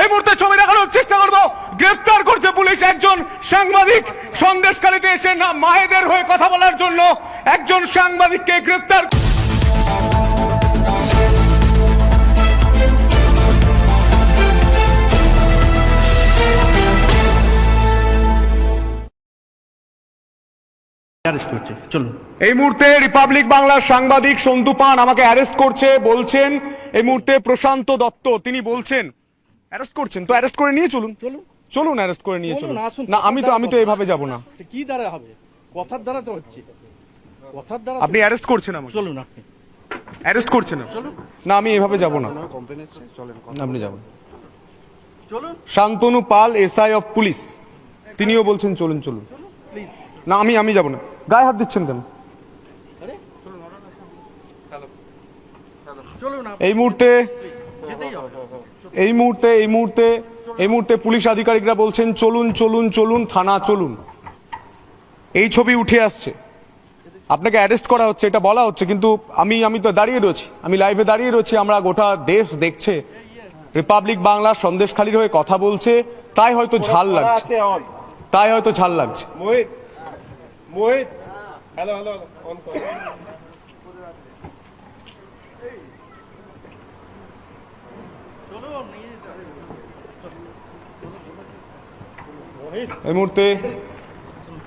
এই মুহূর্তে ছবি দেখানোর চেষ্টা করব। গ্রেফতার করছে পুলিশ একজন সাংবাদিক। সন্দেশকালীতে এসে না মায়েদের হয়ে কথা বলার জন্য একজন সাংবাদিককে গ্রেফতার অ্যারেস্ট চলুন। এই মুহূর্তে রিপাবলিক বাংলার সাংবাদিক সন্তু পান আমাকে অ্যারেস্ট করছে বলছেন এই মুহূর্তে প্রশান্ত দত্ত তিনি বলছেন অ্যারেস্ট করছেন তো অ্যারেস্ট করে নিয়ে চলুন। চলুন। চলুন অ্যারেস্ট করে নিয়ে চলুন, না আমি তো আমি তো এইভাবে যাব না। কি দ্বারা হবে? কথার দ্বারা তো হচ্ছে। কথার দ্বারা আপনি অ্যারেস্ট করছেন আমাকে। চলুন আপনি। অ্যারেস্ট করছেন। চলুন। না আমি এভাবে যাব না। আপনি যাবেন। চলুন। Shantanu Pal SI of police তিনিও বলছেন চলুন চলুন। না আমি আমি যাব না। গায়ে হাত দিচ্ছেন কেন? চলুন এই মুহূর্তে এই মুহূর্তে এই মুহূর্তে এই মুহূর্তে পুলিশ আধিকারিকরা বলছেন চলুন চলুন চলুন থানা চলুন। এই ছবি উঠে আসছে। আপনাকে অ্যারেস্ট করা হচ্ছে এটা বলা হচ্ছে কিন্তু আমি আমি তো দাঁড়িয়ে রয়েছি। আমি লাইভে দাঁড়িয়ে রয়েছি আমরা গোটা দেশ দেখছে। রিপাবলিক বাংলা সন্দেশখালীর হয়ে কথা বলছে তাই হয়তো ঝাল লাগছে। তাই হয়তো ঝাল লাগছে। Mohit Mohit. Hello hello on কর চলুন নিয়ে যেতে হবে। এই মুহূর্তে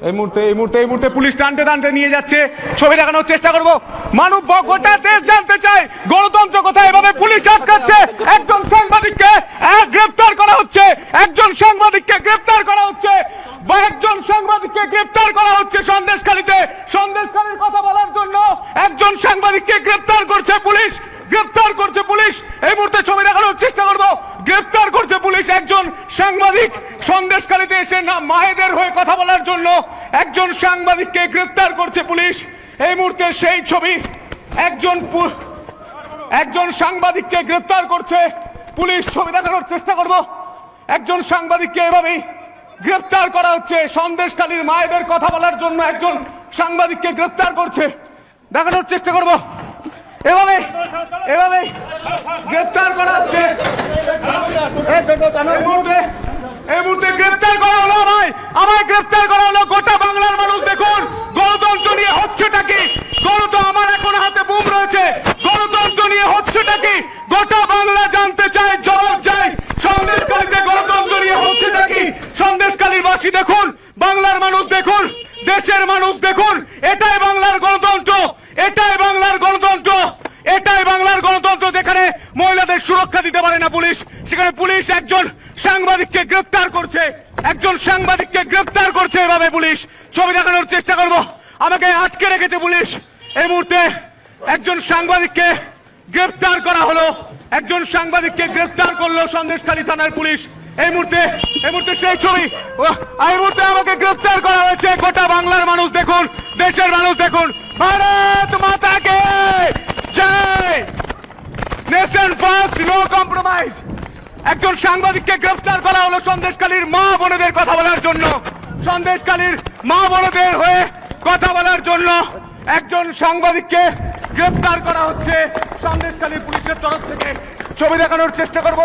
এই মুহূর্তে এই মুহূর্তে এই মুহূর্তে পুলিশ টানতে টানতে নিয়ে যাচ্ছে। ছবি দেখানোর চেষ্টা করব। মানব গোটা দেশ জানতে চায়। গণতন্ত্র কোথায়? এভাবে পুলিশ আটকাচ্ছে। একজন সাংবাদিককে গ্রেফতার করা হচ্ছে। একজন সাংবাদিককে গ্রেফতার করা হচ্ছে বা একজন সাংবাদিককে গ্রেফতার করা হচ্ছে সন্দেশখালীতে সন্দেশখালীর কথা বলার জন্য একজন সাংবাদিককে গ্রেফতার করছে পুলিশ গ্রেফতার করছে পুলিশ এই মুহূর্তে ছবি দেখানোর চেষ্টা করব গ্রেফতার করছে পুলিশ একজন সাংবাদিক সন্দেশকালীতে এসে না মায়েদের হয়ে কথা বলার জন্য একজন সাংবাদিককে গ্রেফতার করছে পুলিশ। এই মুহূর্তে সেই ছবি একজন একজন সাংবাদিককে গ্রেফতার করছে। পুলিশ ছবি দেখানোর চেষ্টা করব। একজন সাংবাদিককে এভাবেই গ্রেফতার করা হচ্ছে। সন্দেশকালীর মায়েদের কথা বলার জন্য একজন সাংবাদিককে গ্রেফতার করছে। দেখানোর চেষ্টা করব। এভাবে এভাবে গ্রেফতার করা হচ্ছে। এই মুহূর্তে এই মুহূর্তে গ্রেফতার করা হলো আমায়। আমায় গ্রেফতার করা হলো গোটা বাংলার মানুষ। দেখুন গণতন্ত্র নিয়ে হচ্ছেটা কি? গণতন্ত্র আমার এখন হাতে বুম রয়েছে। গণতন্ত্র নিয়ে হচ্ছেটা কি? গোটা বাংলা জানতে চায় জবাব চাই সন্দেশকালীতে গণতন্ত্র নিয়ে হচ্ছেটা কি? সন্দেশকালীর বাসী দেখুন বাংলার মানুষ দেখুন দেশের মানুষ দেখুন এটাই বাংলার গণতন্ত্র। এটাই বাংলার গণতন্ত্র। এটাই বাংলার গণতন্ত্র যেখানে মহিলাদের সুরক্ষা দিতে পারে না পুলিশ। সেখানে পুলিশ একজন সাংবাদিককে গ্রেফতার করছে। একজন সাংবাদিককে গ্রেফতার করছে এভাবে পুলিশ। ছবি দেখানোর চেষ্টা করব। আমাকে আটকে রেখেছে পুলিশ। এই মুহূর্তে একজন সাংবাদিককে গ্রেফতার করা হলো। একজন সাংবাদিককে গ্রেফতার করল সন্দেশখালী থানার পুলিশ। এই মুহূর্তে এই মুহূর্তে সেই ছবি। এই মুহূর্তে আমাকে গ্রেফতার করা হয়েছে। গোটা বাংলার মানুষ দেখুন, দেশের মানুষ দেখুন। ভারত মাতাকে। জয়। নেশন ফার্স্ট নো কম্প্রোমাইজ একজন সাংবাদিককে গ্রেফতার করা হলো সন্দেশকালীর মা বোনেদের কথা বলার জন্য। সন্দেশকালীর মা বোনেদের হয়ে কথা বলার জন্য একজন সাংবাদিককে গ্রেফতার করা হচ্ছে। সন্দেশকালীর পুলিশের তরফ থেকে ছবি দেখানোর চেষ্টা করব।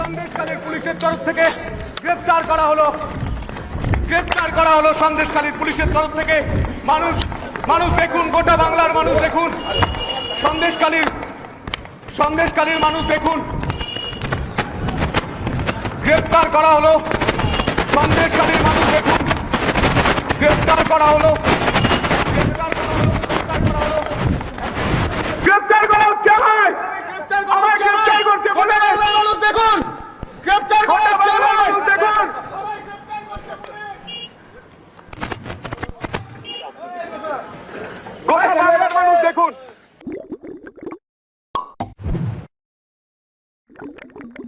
সন্দেশকালীর পুলিশের তরফ থেকে গ্রেফতার করা হলো। গ্রেফতার করা হলো সন্দেশকালীর পুলিশের তরফ থেকে। মানুষ মানুষ দেখুন, গোটা বাংলার মানুষ দেখুন। সন্দেশকালীর সন্দেশকালীর মানুষ দেখুন। গ্রেফতার করা হলো। সন্দেশকালীর মানুষ দেখুন। গ্রেফতার করা হলো।